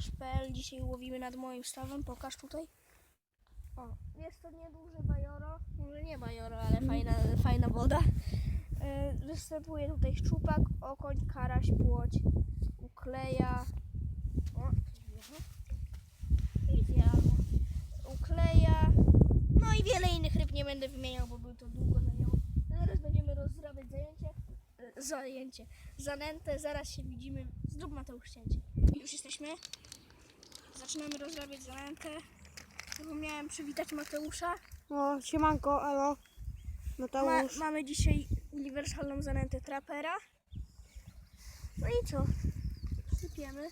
pokaż.pl. Dzisiaj łowimy nad moim stawem. Pokaż tutaj. O, jest to nieduże bajoro. Może nie bajoro, ale fajna, fajna woda. E, Występuje tutaj szczupak, okoń, karaś, płoć, ukleja. O, i zjadło. Ukleja. No i wiele innych ryb nie będę wymieniał, bo by to długo zajęło. Zaraz będziemy rozrabiać zajęcie. e, Zajęcie. Zanętę, zaraz się widzimy. Zrób Mateusz cięcie. Już jesteśmy. Zaczynamy rozrabiać zanętę. Zapomniałem przywitać Mateusza. No, siemanko, elo. Ma, Mateusz. mamy dzisiaj uniwersalną zanętę trapera. No i co? Sypiemy.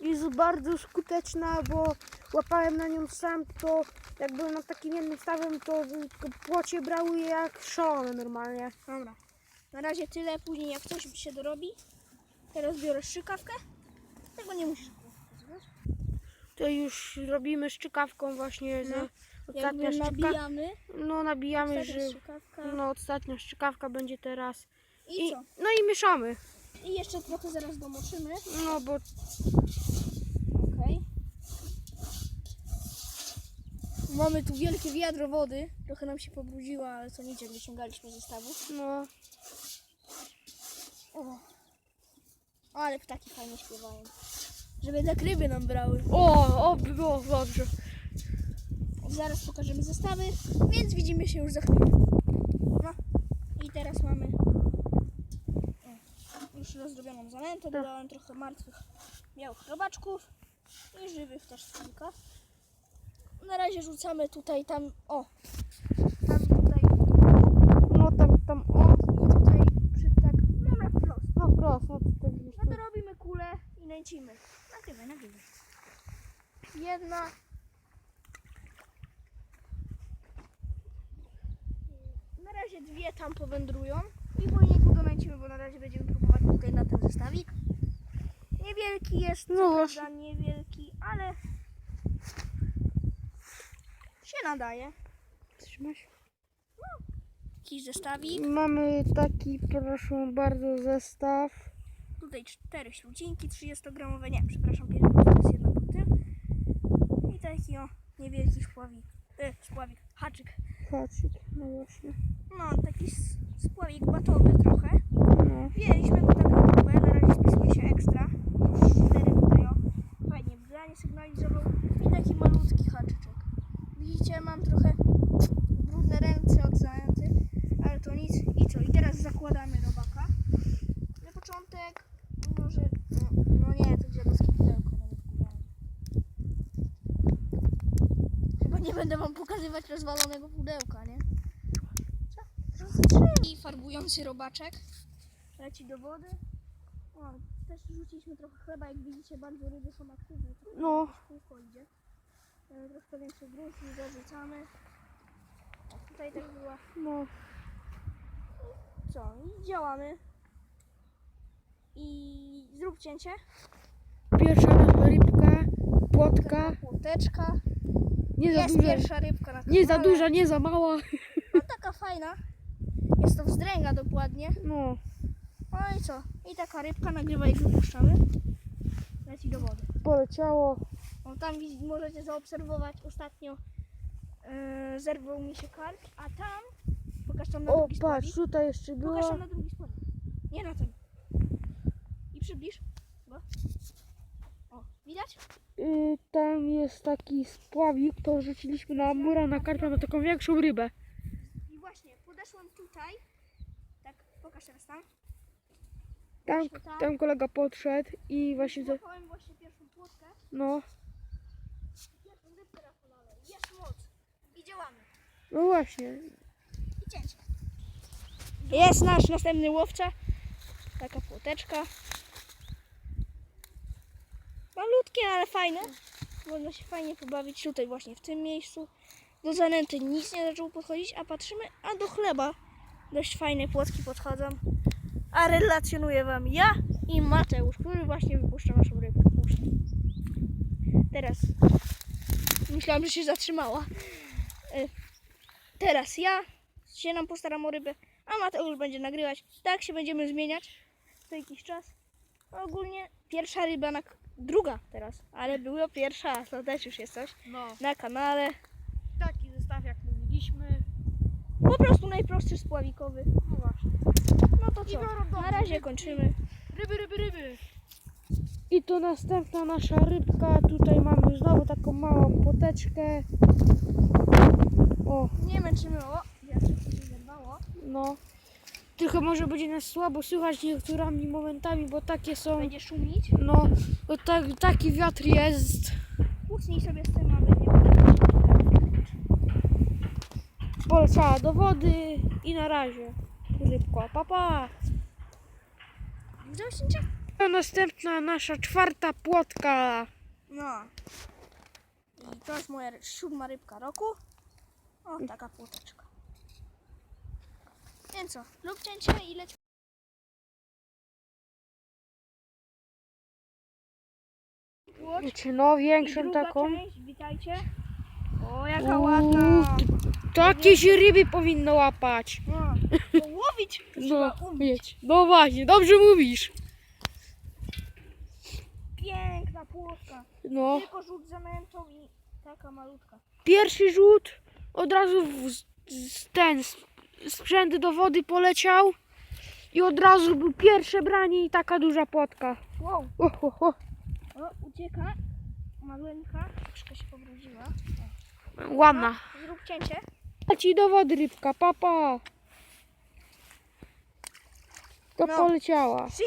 Jest bardzo skuteczna, bo łapałem na nią sam, to jak byłem nad takim jednym stawem, to płocie brały jak szalone normalnie. Dobra. Na razie tyle, później jak coś się dorobi. Teraz biorę szczykawkę. Tego nie musisz. To już robimy szczykawką właśnie. No. Ostatnia Jakby szczyka... nabijamy. No nabijamy, Ostatnia że szczykawka. no, ostatnia szczykawka będzie teraz. I, I, co? no i mieszamy. I jeszcze trochę zaraz domoczymy. No bo Okej. Mamy tu wielkie wiadro wody. Trochę nam się pobrudziło, ale nic, jak wyciągaliśmy ze stawu. no, O. Ale ptaki fajnie śpiewają. Żeby tak ryby nam brały. o, o, było dobrze. Zaraz pokażemy zestawy, więc widzimy się już za chwilę. No i teraz mamy o, już rozdrobioną zanętę, dodałem trochę martwych białych robaczków i żywych też kilka. Na razie rzucamy tutaj tam, o, tam tutaj No tam, tam, o, i tutaj przy tak, no na wprost. no prosto, no to tak gdzieś No to tu. robimy kulę i nęcimy. Nagrywaj, nagrywaj. Jedna. Na razie dwie tam powędrują i później tu donęcimy, bo na razie będziemy próbować tutaj na ten zestawik. Niewielki jest, No prawda niewielki, ale się nadaje. Trzymaj się. Jakiś zestawik. Mamy taki, proszę bardzo, zestaw. Tutaj cztery ślucinki 30-gramowe, nie, przepraszam, to jest jedna taki o niewielki spławik, e, spławik, haczyk. Haczyk, no właśnie. No, taki spławik batowy trochę. No. Wzięliśmy go tak na próbę, na razie spisuje się ekstra. Cztery tutaj o, fajnie wgranie sygnalizował. I taki malutki haczyczek. Widzicie, mam trochę brudne ręce od zajęty, ale to nic. I co, i teraz zakładamy robaka. Na początek może, no, no nie, to dziadowskie pudełko nawet kupiłem. Chyba nie będę wam pokazywać rozwalonego pudełka, nie? Co? I farbujący robaczek leci do wody. O, też rzuciliśmy trochę chleba, jak widzicie, bardzo ryby są aktywne. Trochę No. kółko idzie. Troszkę więcej gruszki zarzucamy. O, tutaj też była. No. Co? I działamy. I zrób cięcie. Pierwsza rybka, płotka. Płoteczka. Nie za Jest duża. pierwsza rybka na Nie za duża, nie za mała. No taka fajna. Jest to wzdręga dokładnie. No. No i co? I taka rybka, nagrywa jak wypuszczamy. Leci do wody. Poleciało. O, tam widz- możecie zaobserwować ostatnio yy, zerwał mi się karp, a tam pokaż tam na O, drugi patrz, tutaj jeszcze Pokaż tam na drugi. Nie na ten. I przybliż. Bo. Widać? Y, tam jest taki spławik, to rzuciliśmy na mura, na karpia, na taką większą rybę. I właśnie, podeszłam tutaj. Tak, pokaż teraz tam. Tam, tam kolega podszedł i właśnie Złapałem właśnie pierwszą płotkę. no, Pierwszą rybkę polale. Jest moc. I działamy. no właśnie. I cięcie. Jest nasz następny łowca. Taka płoteczka. Malutkie, ale fajne. Można się fajnie pobawić tutaj właśnie w tym miejscu. Do zanęty nic nie zaczęło podchodzić, a patrzymy, a do chleba dość fajne płotki podchodzą. A relacjonuję Wam ja i Mateusz, który właśnie wypuszcza naszą rybkę. Teraz myślałam, że się zatrzymała. Y, Teraz ja się nam postaram o rybę, a Mateusz będzie nagrywać. Tak się będziemy zmieniać co jakiś czas. Ogólnie pierwsza ryba na... Druga teraz, ale była pierwsza, to też już jest coś. No, Na kanale. taki zestaw jak mówiliśmy. Po prostu najprostszy spławikowy. No właśnie. No to I co? biorą do Na razie kończymy. Ryby, ryby, ryby. I to następna nasza rybka. Tutaj mamy znowu taką małą poteczkę. O, Nie męczymy, o, wiatr się zerwało. no. Tylko może będzie nas słabo słychać niektórymi momentami, bo takie są. Będzie szumić. No, bo tak, taki wiatr jest. Kucnij sobie z tym, aby nie do wody i na razie. Rybka, papa. Wrzośnicze? To następna nasza czwarta płotka. No. I to jest moja siódma rybka roku. O, taka płoteczka. Więc co, lub cięcie i leć. Wiecie, no większą druga taką. część, witajcie. O, jaka Uuu, ładna. Takie się ryby powinno łapać. No, to łowić No, trzeba umieć. wiecie. No właśnie, dobrze mówisz. Piękna płotka. No, Tylko rzut zamętą i taka malutka. pierwszy rzut od razu w, z, ten z, sprzęt do wody poleciał i od razu był pierwsze branie i taka duża płotka. Wow. O, o, o. O, ucieka. Maleńka. Troszkę się pobrudziła. Ładna. Zrób cięcie. Leci do wody rybka, papa. To No. poleciała. Przy,